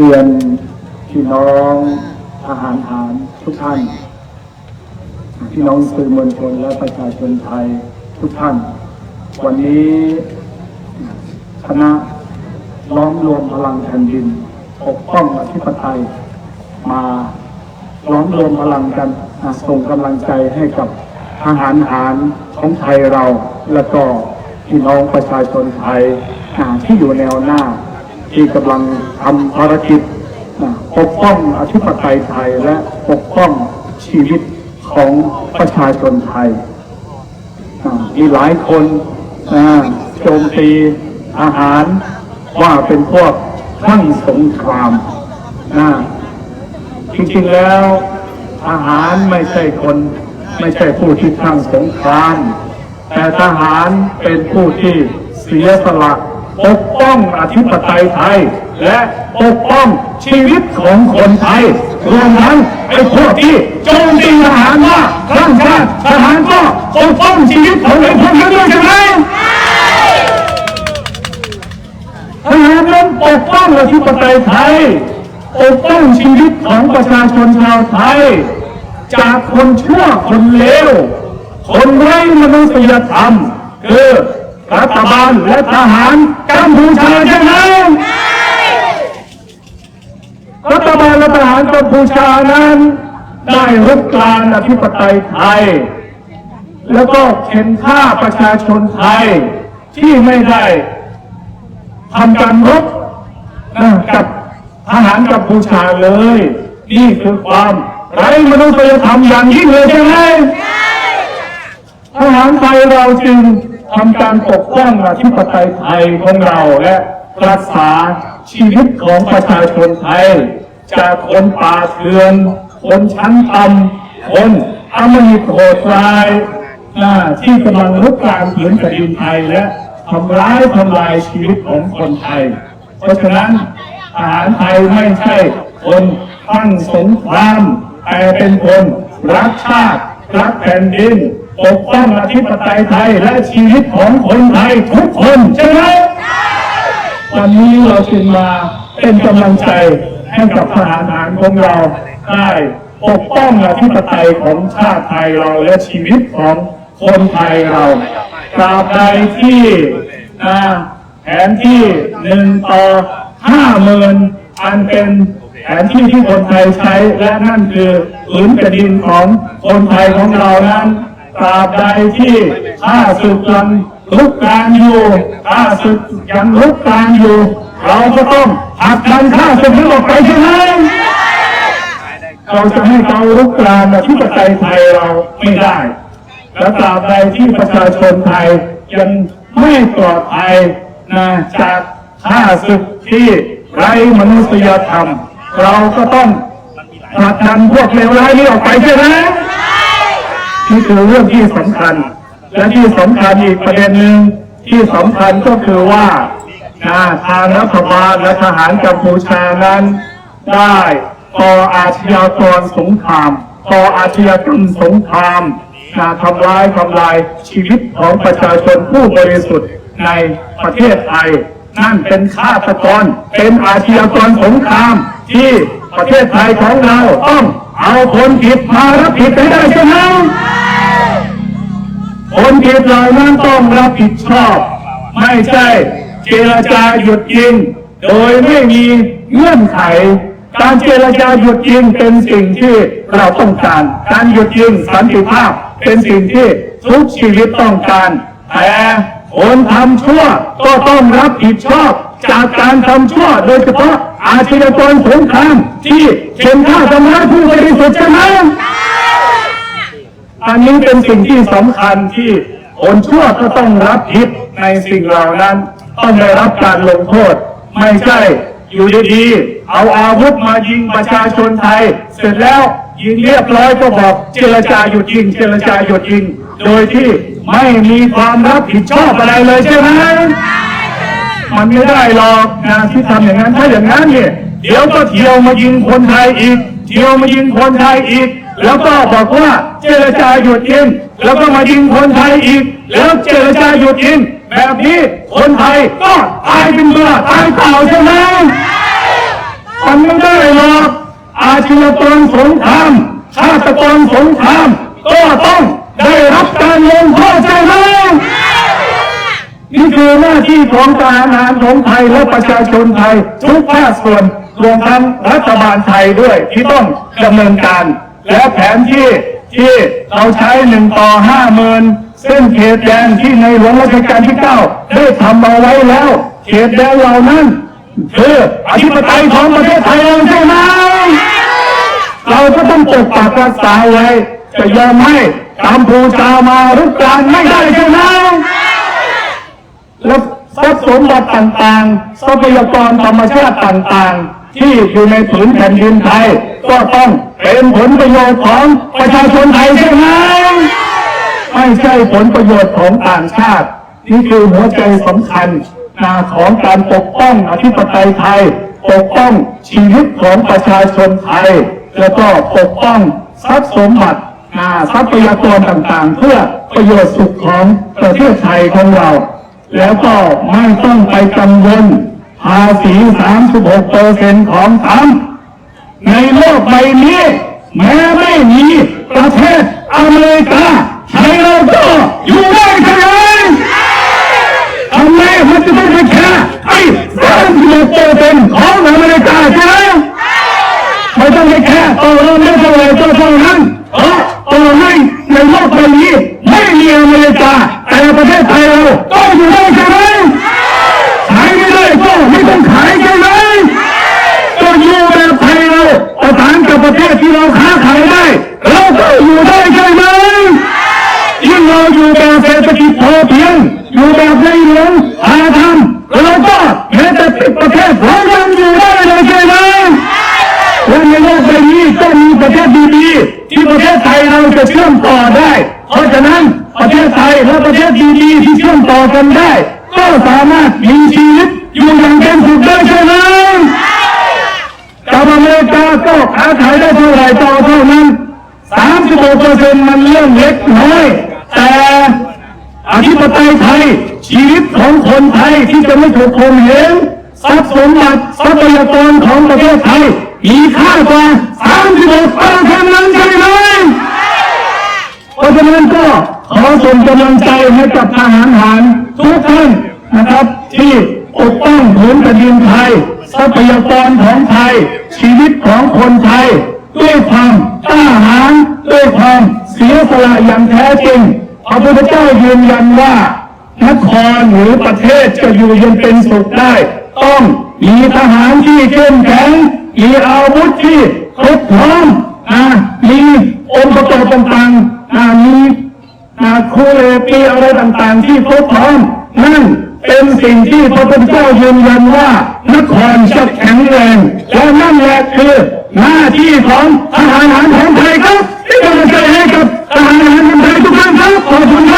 เรียนพี่น้องทหารหารทุกท่าน พี่น้องสื่อมวลชนและประชาชนไทยทุกท่าน วันนี้คณะล้อมรวมพลังแผ่นดินปกป้องอธิปไตย มาล้อมรวมพลังกันส่งกำลังใจให้กับทหารหารของไทยเรา แล้วก็พี่น้องประชาชนไทยที่อยู่แนวหน้า ที่กำลังทำภารกิจปกป้องอธิปไตยไทยและปกป้องชีวิตของประชาชนไทย มีหลายคนโจมตีทหารว่าเป็นพวกคลั่งสงครามนะจริงๆแล้วทหารไม่ใช่คนไม่ใช่ผู้ที่คลั่งสงครามแต่ทหารเป็นผู้ที่เสียสละ ปกป้องอธิปไตยไทย และปกป้องชีวิตของคนไทยรวมทั้งไอ้พวกที่โจมตีทหารว่าคลั่งชาติทหารก็ปกป้องชีวิตของไอ้พวกนั้นด้วยใช่ไหมทหารนั้นปกป้องอธิปไตยไทยปกป้องชีวิตของประชาชนชาวไทย จากคนชั่วคนเลวคนไร้มนุษยธรรมคือ รัฐบาลและทหารกัมพูชาใช่ไหมรัฐบาลและทหารกัมพูชานั้น ได้รุกรานอธิปไตยไทย แล้วก็เข็นฆ่าประชาชนไทย ที่ไม่ได้ทำการรบนะกับทหารกัมพูชาเลย นี่คือความไร้มนุษยธรรมอย่างยิ่งเลยใช่ไหมทหารไทยเราจึง ทำการปกป้องอธิปไตยไทยของเราและรักษาชีวิตของประชาชนไทย จากคนป่าเถื่อนคนชั้นต่ำคนอำมหิโหดร้ายนะที่กำลังลุกรานผืนแผ่นดินไทยและทำร้ายทำลายชีวิตของคนไทย เพราะฉะนั้นทหารไทยไม่ใช่คนตั้งสงครามแต่เป็นคนรักชาติรักแผ่นดิน ปกป้องอธิปไตยไทยและชีวิตของคนไทยทุกคนใช่ไหมวันนี้เราจึงมาเป็นกำลังใจให้กับทหารหารของเราได้ปกป้องอธิปไตยของชาติไทยเราและชีวิตของคนไทยเราตราบใดที่แผนที่หนึ่งต่อห้าหมื่นอันเป็นแผนที่ที่คนไทยใช้และนั่นคือผืนแผ่นดินของคนไทยของเรานั้น ตราบใดที่ข้าศึกยังลุกรานอยู่ข้าศึกยังลุกรานอยู่ เราก็ต้องผลักดันข้าศึกนี้ออกไปใช่ไหมเราจะให้เขาลุกรานอธิปไตยไทยเราไม่ได้ และตราบใดที่ประชาชนไทยยังไม่ปลอดภัยนะจากข้าศึกที่ไร้มนุษยธรรม เราก็ต้องผลักดันพวกเลวร้ายนี้ออกไปใช่ไหม นี่คือเรื่องที่สำคัญ และที่สำคัญอีกประเด็นหนึ่งที่สำคัญก็คือว่านะทางรัฐบาลและทหารกัมพูชานั้น ได้ก่ออาชญากรสงครามก่ออาชญากรรมสงครามนะทำร้ายทำลายชีวิตของประชาชนผู้บริสุทธิ์ในประเทศไทย นั่นเป็นฆาตกรเป็นอาชญากรสงคราม ที่ประเทศไทยของเราต้องเอาคนผิดมารับผิดให้ได้ใช่ไหม คนผิดเหล่านั้นต้องรับผิดชอบ ไม่ใช่เจรจาหยุดยิง โดยไม่มีเงื่อนไข การเจรจาหยุดยิงเป็นสิ่งที่เราต้องการ การหยุดยิงสันติภาพเป็นสิ่งที่ทุกชีวิตต้องการแต่คนทำชั่วก็ต้องรับผิดชอบ จากการทำชั่วโดยเฉพาะอาชญากรสงครามที่เข็นฆ่าทำร้ายผู้บริสุทธิ์ใช่ไหม อันนี้เป็นสิ่งที่สำคัญที่คนชั่วก็ต้องรับผิดในสิ่งเหล่านั้น ต้องได้รับการลงโทษ ไม่ใช่อยู่ดีๆเอาอาวุธมายิงประชาชนไทย เสร็จแล้วยิงเรียบร้อยก็บอกเจรจาหยุดยิง เจรจาหยุดยิง โดยที่ไม่มีความรับผิดชอบอะไรเลยใช่ไหมมันไม่ได้หรอกนะที่ทำอย่างนั้นถ้าอย่างนั้นเนี่ยเดี๋ยวก็เที่ยวมายิงคนไทยอีก เที่ยวมายิงคนไทยอีก แล้วก็บอกว่าเจรจาหยุดยิงแล้วก็มายิงคนไทยอีก แล้วเจรจาหยุดยิงแบบนี้คนไทยก็ตายเป็นเบื่อตายเปล่าใช่ไหมคกันไม่ได้หรอกอาชญากรสงครามฆาตกรสงคราม ก็ต้องได้รับการลงโทษใช่ไหมนี่คือหน้าที่ของทหารหารของไทยและประชาชนไทย ทุกภาคส่วนรวมทั้งรัฐบาลไทยด้วยที่ต้องดำเนินการ และแผนที่ที่เราใช้หนึ่งต่อห้าหมื่นเส้นเขตแดนที่ในหลวงรัชกาลที่เก้าได้ทำเอาไว้แล้ว เขตแดนเหล่านั้นคืออธิปไตยของประเทศไทยเราใช่ไหมเราก็ต้องปกปักรักษาไว้จะยอมให้กัมพูชามารุกรานไม่ได้ใช่ไหมและทรัพย์สมบัติต่างๆทรัพยากรธรรมชาติต่างๆ ที่อยู่ในผืนแผ่นดินไทย ก็ต้องเป็นผลประโยชน์ของประชาชนไทยใช่ไหมไม่ใช่ผลประโยชน์ของต่างชาติ นี่คือหัวใจสำคัญนะของการปกป้องอธิปไตยไทย ปกป้องชีวิตของประชาชนไทย แล้วก็ปกป้องทรัพย์สมบัตินะทรัพยากรต่างๆ เพื่อประโยชน์สุขของประเทศไทยของเรา แล้วก็ไม่ต้องไปกังวล ภาษี36เปอร์เซ็นต์ของทรัมป์ในโลกใบนี้ แม้ไม่มีประเทศอเมริกาไทยเราก็อยู่ได้ใช่ไหมทำไมมันจะต้องไปแค่ไอ้สามสิบเปอร์เซ็นต์ของอเมริกาใช่ไหมไม่ต้องไปแค่ต่อรองไม่เท่าไหร่ก็เท่านั้นเพราะต่อให้ในโลกใบนี้ไม่มีอเมริกา แต่ประเทศไทยเราก็อยู่ได้ใช่ไหมขายไม่ได้ก็ไม่ต้องขายใช่ไหม ก็อยู่แบบไทยเราประสานกับประเทศที่เราค้าขายได้ เราก็อยู่ได้ใช่ไหมยิ่งเรา อยู่แบบเศรษฐกิจพอเพียง อยู่แบบในหลวงอาธรรมเราก็แม้แต่ปิดประเทศเรายังอยู่ได้เลยใช่ไหมและในโลกใบนี้ก็มีประเทศดีๆที่ประเทศไทยเราจะเชื่อมต่อได้ เพราะฉะนั้นประเทศไทยและประเทศดีๆที่เชื่อมต่อกันได้ ก็สามารถมีชีวิตอยู่อย่างเป็นสุขได้ใช่ไหมกับอเมริกาก็ค้าขายได้เท่าไหร่ต่อเท่านั้น36เปอร์เซ็นต์มันเรื่องเล็กน้อย ธิปไตยไทย ชีวิตของคนไทยที่จะไม่ถูกข่มเหงทรัพย์สมบัติทรัพยากรของประเทศไทยมีค่ากว่า36เปอร์เซ็นต์นั้นใช่ไหมเพราะฉะนั้นก็ขอส่งกำลังใจให้กับทหารหารทุกท่านนะครับ ที่ปกป้องผืนแผ่นดินไทย ทรัพยากรของไทย ชีวิตของคนไทย ด้วยความกล้าหาญด้วยความเสียสละอย่างแท้จริง พระพุทธเจ้ายืนยันว่านครหรือประเทศจะอยู่เย็นเป็นสุขได้ ต้องมีทหารที่เข้มแข็งมีอาวุธที่ครบพร้อมอ่ามีองค์ประกอบต่างๆอ่ามีนาคูเลปีอะไรต่างๆ ที่ครบพร้อมนั่นเป็นสิ่งที่พระพุทธเจ้ายืนยันว่านครจะแข็งแรงและนั่นแหละคือหน้าที่ของทหารหารไท Come on, come on.